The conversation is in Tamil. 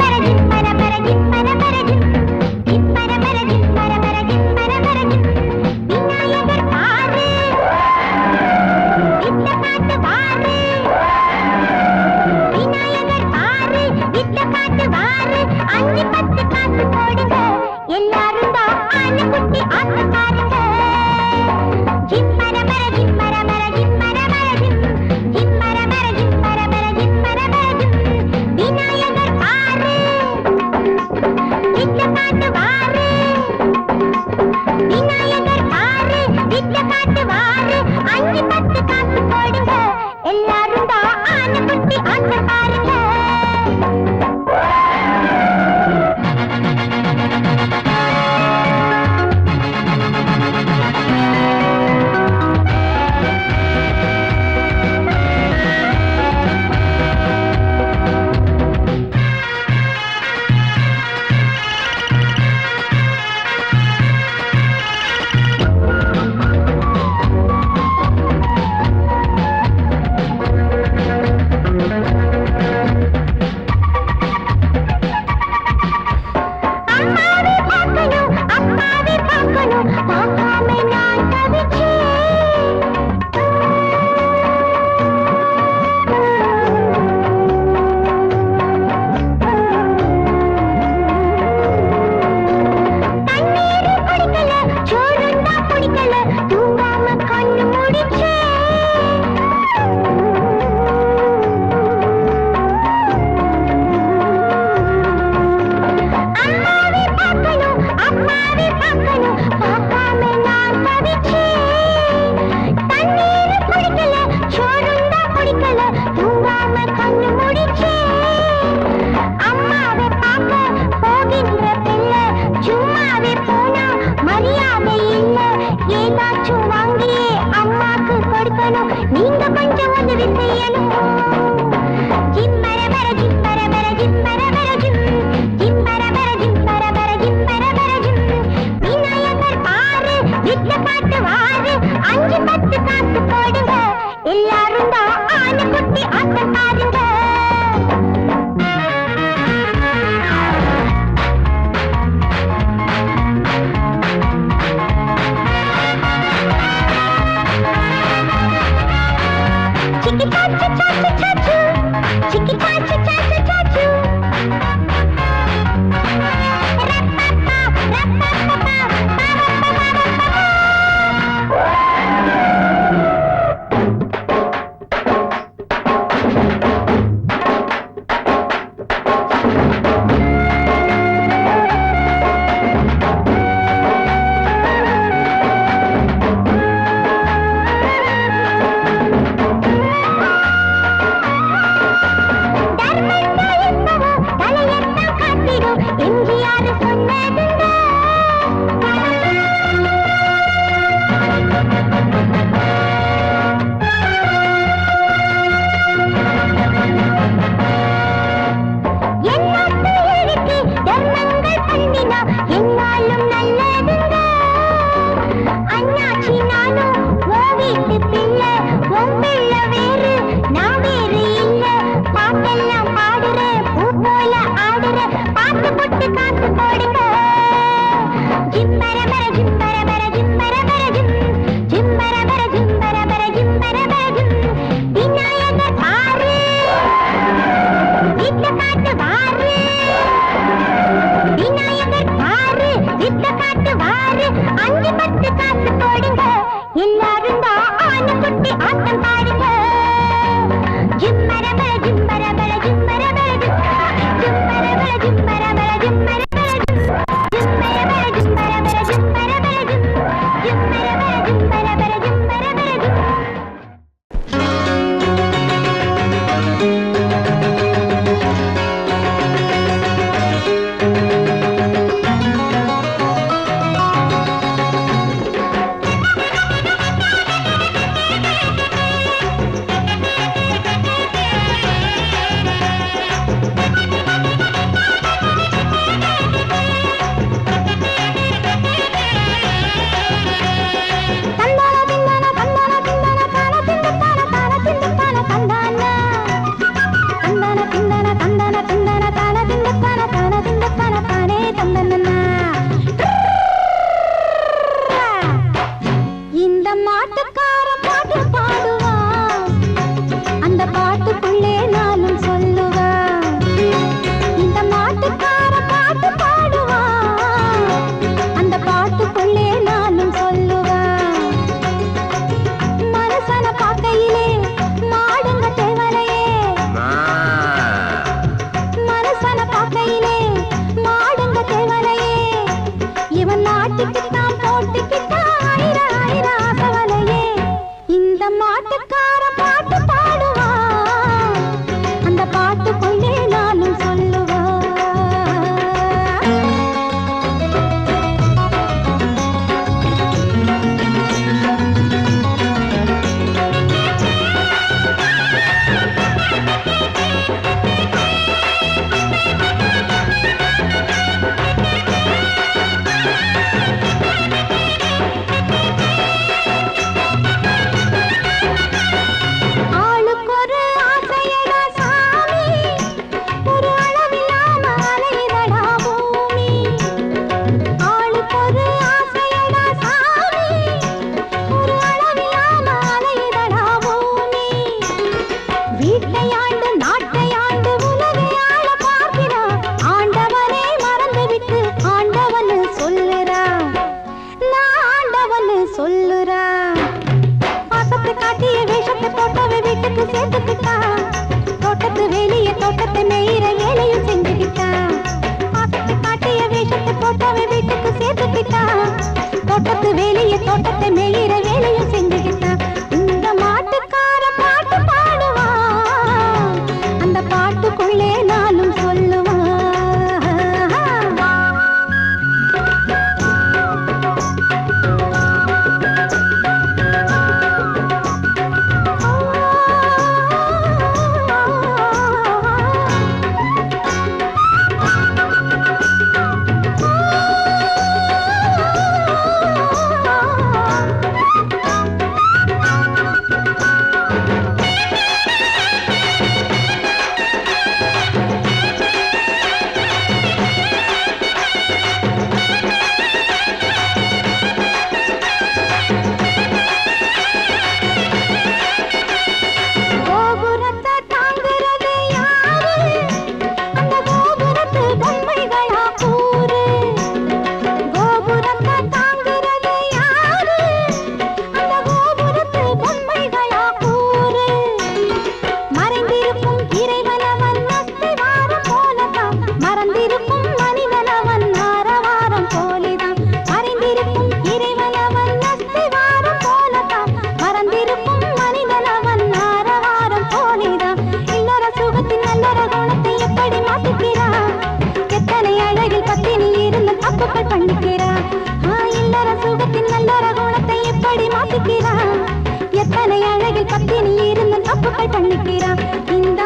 ಬರದೆ ஜிம்மர கையிலே மாடுங்க தேவரையே இவன் நாட்டுக்கு சேத்துக்கு சேர்த்துக்கிட்டான் தோட்டத்து வெளிய தோட்டத்து நெய்ற வேலையும் செஞ்சுக்கிட்டான் பாட்டுக்கு காட்டிய வேஷத்தை போட்டவன் வீட்டுக்கு சேர்த்துக்கிட்டான் தோட்டத்து வெளிய தோட்டத்தை நெய்ய எத்தனை அழகில் பத்தினி இருந்து தப்புக்கள் பண்ணிக்கிறான் இந்த